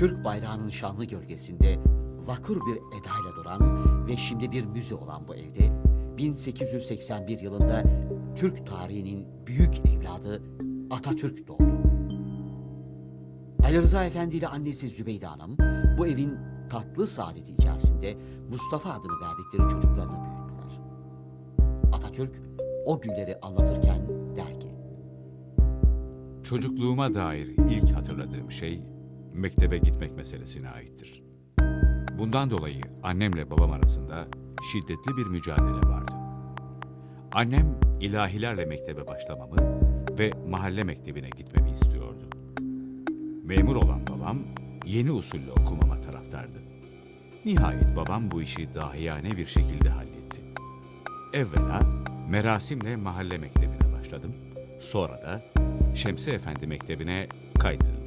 Türk bayrağının şanlı gölgesinde vakur bir edayla duran ve şimdi bir müze olan bu evde 1881 yılında Türk tarihinin büyük evladı Atatürk doğdu. Ali Rıza Efendi ile annesi Zübeyde Hanım bu evin tatlı saadeti içerisinde Mustafa adını verdikleri çocuklarını büyüttüler. Atatürk o günleri anlatırken der ki Çocukluğuma dair ilk hatırladığım şey mektebe gitmek meselesine aittir. Bundan dolayı annemle babam arasında şiddetli bir mücadele vardı. Annem ilahilerle mektebe başlamamı ve mahalle mektebine gitmemi istiyordu. Memur olan babam yeni usulle okumama taraftardı. Nihayet babam bu işi dahiyane bir şekilde halletti. Evvela merasimle mahalle mektebine başladım. Sonra da Şemsi Efendi Mektebi'ne kaydedildim.